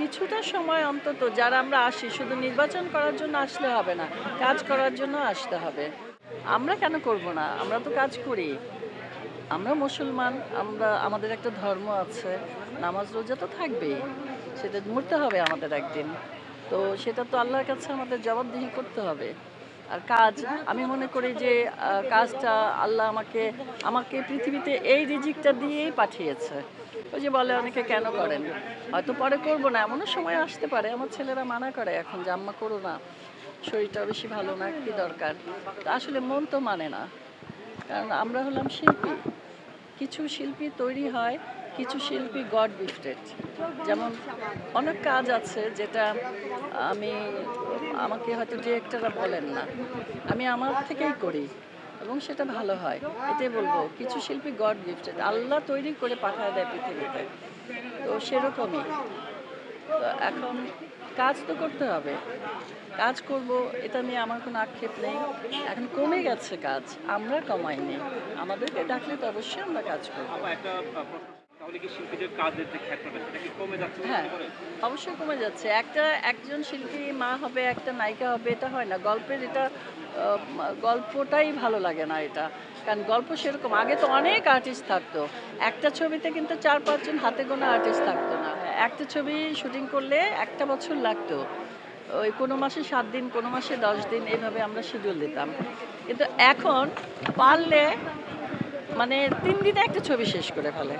কিছুটা সময় অন্তত যারা আমরা আসি, শুধু নির্বাচন করার জন্য আসলে হবে না, কাজ করার জন্য আসতে হবে। আমরা কেন করব না? আমরা তো কাজ করি। আমরা মুসলমান, আমরা, আমাদের একটা ধর্ম আছে, নামাজ রোজা তো থাকবেই, সেটা মরতে হবে আমাদের একদিন। তো সেটা তো আল্লাহর কাছে আমাদের জবাবদিহি করতে হবে। আর কাজ, আমি মনে করি যে কাজটা আল্লাহ আমাকে আমাকে পৃথিবীতে এই রিজিকটা দিয়েই পাঠিয়েছে। ওই যে বলে অনেকে, কেন করেন? হয়তো পরে করব না, এমনও সময় আসতে পারে। আমার ছেলেরা মানা করে এখন যে, আম্মা, করো না শরীরটা বেশি ভালো না, কি দরকার? আসলে মন তো মানে না। কারণ আমরা হলাম শিল্পী। কিছু শিল্পী তৈরি হয় কিছু শিল্পী গড গিফটেড যেমন অনেক কাজ আছে যেটা আমি, আমাকে হয়তো ডিরেক্টররা বলেন না। আমি আমার থেকেই করি এবং সেটা ভালো হয়। এটাই বলব, কিছু শিল্পী গড গিফটেড আল্লাহ তৈরি করে পাঠায় দেয় পৃথিবীতে। তো সেরকমই। তো এখন কাজ তো করতে হবে। কাজ করব, এটা নিয়ে আমার কোনো আক্ষেপ নেই। এখন কমে গেছে কাজ, আমরা কমাইনি। আমাদেরকে ডাকলে তো অবশ্যই আমরা কাজ করব। হ্যাঁ অবশ্যই কমে যাচ্ছে। একটা একজন শিল্পী মা হবে একটা নায়িকা হবে এটা হয় না। গল্পের এটা গল্পটাই ভালো লাগে না এটা। কারণ গল্প সেরকম আগে তো অনেক আর্টিস্ট থাকতো। একটা ছবিতে কিন্তু চার পাঁচজন হাতে গোনা আর্টিস্ট থাকতো না। একটা ছবি শুটিং করলে একটা বছর লাগতো। ওই কোনো মাসে সাত দিন কোনো মাসে দশ দিন এইভাবে আমরা শিডিউল দিতাম। কিন্তু এখন পারলে মানে তিন দিনে একটা ছবি শেষ করে ফেলে।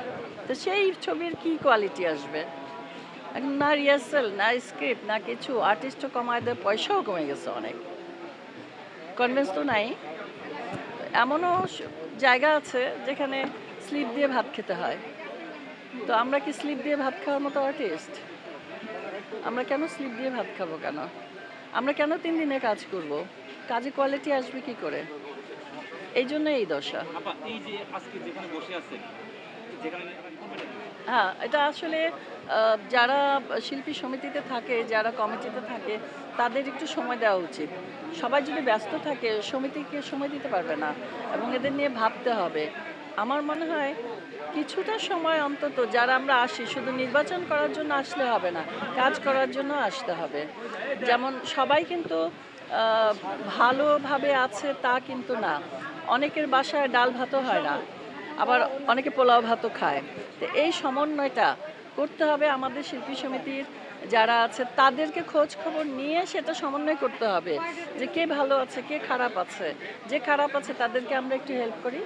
তো সেই ছবির কি কোয়ালিটি আসবে? না রিহার্সেল না স্ক্রিপ্ট না কিছু আর্টিস্টও কমায় দেয়, পয়সাও কমে গেছে অনেক। কনভেন্স তো নাই। এমনও জায়গা আছে যেখানে স্লিপ দিয়ে ভাত খেতে হয়। তো আমরা কি স্লিপ দিয়ে ভাত খাওয়ার মতো আর্টিস্ট আমরা কেন স্লিপ দিয়ে ভাত খাব কেন? আমরা কেন তিন দিনে কাজ করব? কাজে কোয়ালিটি আসবে কি করে? এই জন্য এই দশা। এই যে আজকে যেখানে বসে আছে যেখানে হ্যাঁ এটা আসলে যারা শিল্পী সমিতিতে থাকে যারা কমিটিতে থাকে তাদের একটু সময় দেওয়া উচিত। সবাই যদি ব্যস্ত থাকে সমিতিকে সময় দিতে পারবে না এবং এদের নিয়ে ভাবতে হবে। আমার মনে হয় কিছুটা সময় অন্তত যারা আমরা আসি শুধু নির্বাচন করার জন্য আসলে হবে না কাজ করার জন্য আসতে হবে। যেমন সবাই কিন্তু ভালোভাবে আছে তা কিন্তু না। অনেকের বাসায় ডাল ভাতও হয় না, আবার অনেকে পোলাও ভাতও খায়। তো এই সমন্বয়টা করতে হবে আমাদের শিল্পী সমিতির যারা আছে তাদেরকে খোঁজ খবর নিয়ে সেটা সমন্বয় করতে হবে যে কে ভালো আছে কে খারাপ আছে। যে খারাপ আছে তাদেরকে আমরা একটু হেল্প করি।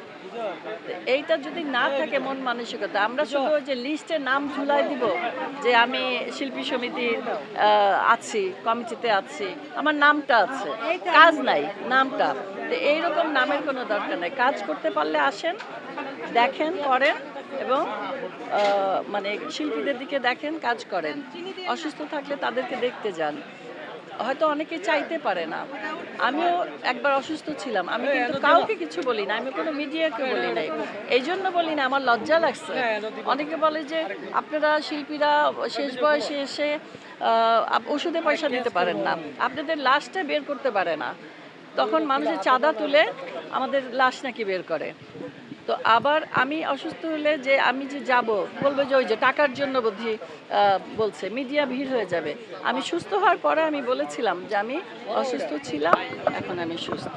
এইটা যদি না থাকে মন মানসিকতা আমরা শুধু যে লিস্টে নাম ঝুলাই দিব যে আমি শিল্পী সমিতির আছি কমিটিতে আছি আমার নামটা আছে। কাজ নাই নামটা। তো এইরকম নামের কোনো দরকার নেই। কাজ করতে পারলে আসেন দেখেন করেন। এবং মানে শিল্পীদের দিকে দেখেন কাজ করেন। অসুস্থ থাকলে তাদেরকে দেখতে যান। হয়তো অনেকে চাইতে পারে না। আমিও একবার অসুস্থ ছিলাম। আমি কিন্তু কাউকে কিছু বলি না। আমি কোনো মিডিয়াকে বলি নাই। এই জন্য বলি না আমার লজ্জা লাগছে। অনেকে বলে যে আপনারা শিল্পীরা শেষ বয়সে এসে আহ, ওষুধে পয়সা দিতে পারেন না। আপনাদের লাশটা বের করতে পারে না। তখন মানুষের চাঁদা তুলে আমাদের লাশ নাকি বের করে। তো আবার আমি অসুস্থ হলে যে আমি যে যাব, বলবে যে ওই যে টাকার জন্য বুদ্ধি বলছে, মিডিয়া ভিড় হয়ে যাবে। আমি সুস্থ হওয়ার পরে আমি বলেছিলাম যে আমি অসুস্থ ছিলাম, এখন আমি সুস্থ।